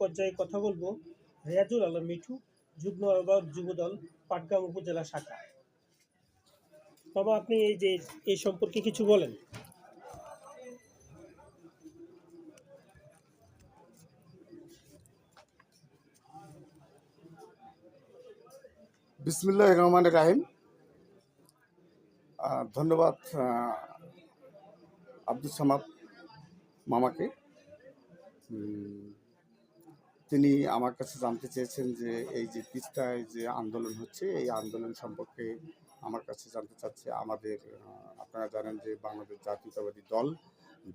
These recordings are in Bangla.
পর্যায়ে কথা বলব রিয়াজুল আলম মিঠু, যুগ্ম আহ্বায়ক যুবদল, পাটগ্রাম উপজেলা শাখা। বাবা, আপনি এই যে এই সম্পর্কে কিছু বলেন। বিসমুল্লাহ রহমান রাহিম। ধন্যবাদ আব্দুল সামাদ মামাকে। তিনি আমার কাছে জানতে চেয়েছেন যে এই যে তিস্তায় যে আন্দোলন হচ্ছে, এই আন্দোলন সম্পর্কে আমার কাছে জানতে চাচ্ছে। আমাদের আপনারা জানেন যে বাংলাদেশ জাতীয়তাবাদী দল,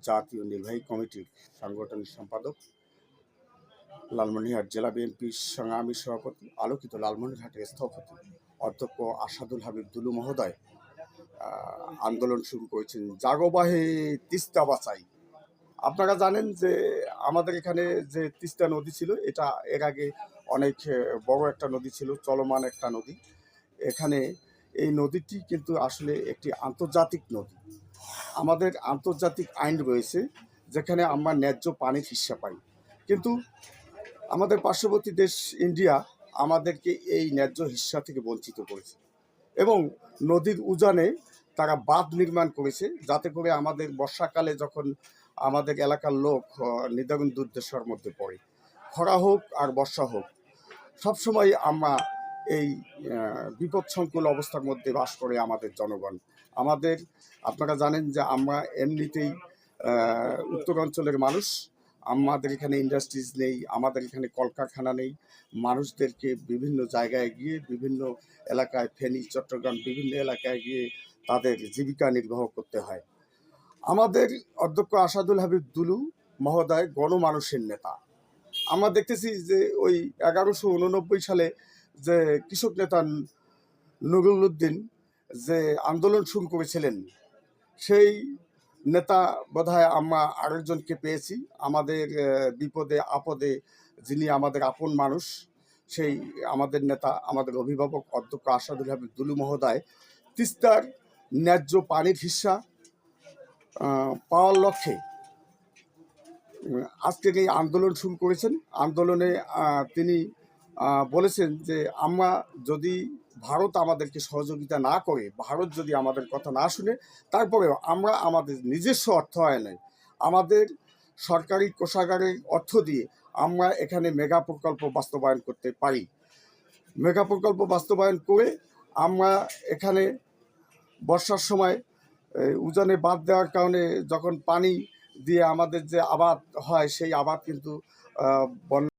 জাতীয় নির্বাহী কমিটির সাংগঠনিক সম্পাদক, লালমনিরহাট জেলা বিএনপির সংগ্রামী সভাপতি, আলোকিত লালমনিরহাটের স্থপতি, অধ্যক্ষ আসাদুল হাবিব দুলু মহোদয় আন্দোলন শুরু করেছেন। জাগোবাহে তিস্তা বাঁচাই। আপনারা জানেন যে আমাদের এখানে যে তিস্তা নদী ছিল, এটা এর আগে অনেক বড় একটা নদী ছিল, চলমান একটা নদী। এখানে এই নদীটি কিন্তু আসলে একটি আন্তর্জাতিক নদী। আমাদের আন্তর্জাতিক আইন রয়েছে, যেখানে আমরা ন্যায্য পানির হিস্সা পাই। কিন্তু আমাদের পার্শ্ববর্তী দেশ ইন্ডিয়া আমাদেরকে এই ন্যায্য হিস্সা থেকে বঞ্চিত করেছে। এবং নদীর উজানে তারা বাঁধ নির্মাণ করেছে, যাতে করে আমাদের বর্ষাকালে যখন আমাদের এলাকার লোক নিদারুণ দুর্দশার মধ্যে পড়ে। খরা হোক আর বর্ষা হোক, সবসময় আমরা এই বিপদসংকুল অবস্থার মধ্যে বাস করে আমাদের জনগণ। আমাদের, আপনারা জানেন যে আমরা এমনিতেই উত্তরাঞ্চলের মানুষ। আমাদের এখানে ইন্ডাস্ট্রিজ নেই, আমাদের এখানে কলকারখানা নেই। মানুষদেরকে বিভিন্ন জায়গায় গিয়ে, বিভিন্ন এলাকায়, ফেনী, চট্টগ্রাম, বিভিন্ন এলাকায় গিয়ে তাদের জীবিকা নির্বাহ করতে হয়। আমাদের অধ্যক্ষ আসাদুল হাবিব দুলু মহোদয় গণমানুষের নেতা। আমরা দেখতেছি যে ওই এগারোশো উননব্বই সালে যে কৃষক নেতা নুরুল উদ্দিন যে আন্দোলন শুরু করেছিলেন সেই নেতা বোধহয় আমরা আরেকজনকে পেয়েছি। আমাদের বিপদে আপদে যিনি আমাদের আপন মানুষ সেই আমাদের নেতা আমাদের অভিভাবক অধ্যক্ষ আসাদুল হাবিব দুলু মহোদয় তিস্তার ন্যায্য পানির আহ, পাওয়ার লক্ষ্যে আজকে এই আন্দোলন শুরু করেছেন, আন্দোলনে তিনি বলেছেন যে আমরা যদি ভারত আমাদেরকে সহযোগিতা না করে, ভারত যদি আমাদের কথা না শুনে, তারপরেও আমরা আমাদের নিজস্ব অর্থ অর্থায়নে, আমাদের সরকারি কোষাগারের অর্থ দিয়ে আমরা এখানে মেগা প্রকল্প বাস্তবায়ন করতে পারি। মেগা প্রকল্প বাস্তবায়ন করে আমরা এখানে বর্ষার সময় উজানে বাদ দেওয়ার কারণে যখন পানি দিয়ে আমাদের যে আবাদ হয়, সেই আবাদ কিন্তু বন্যা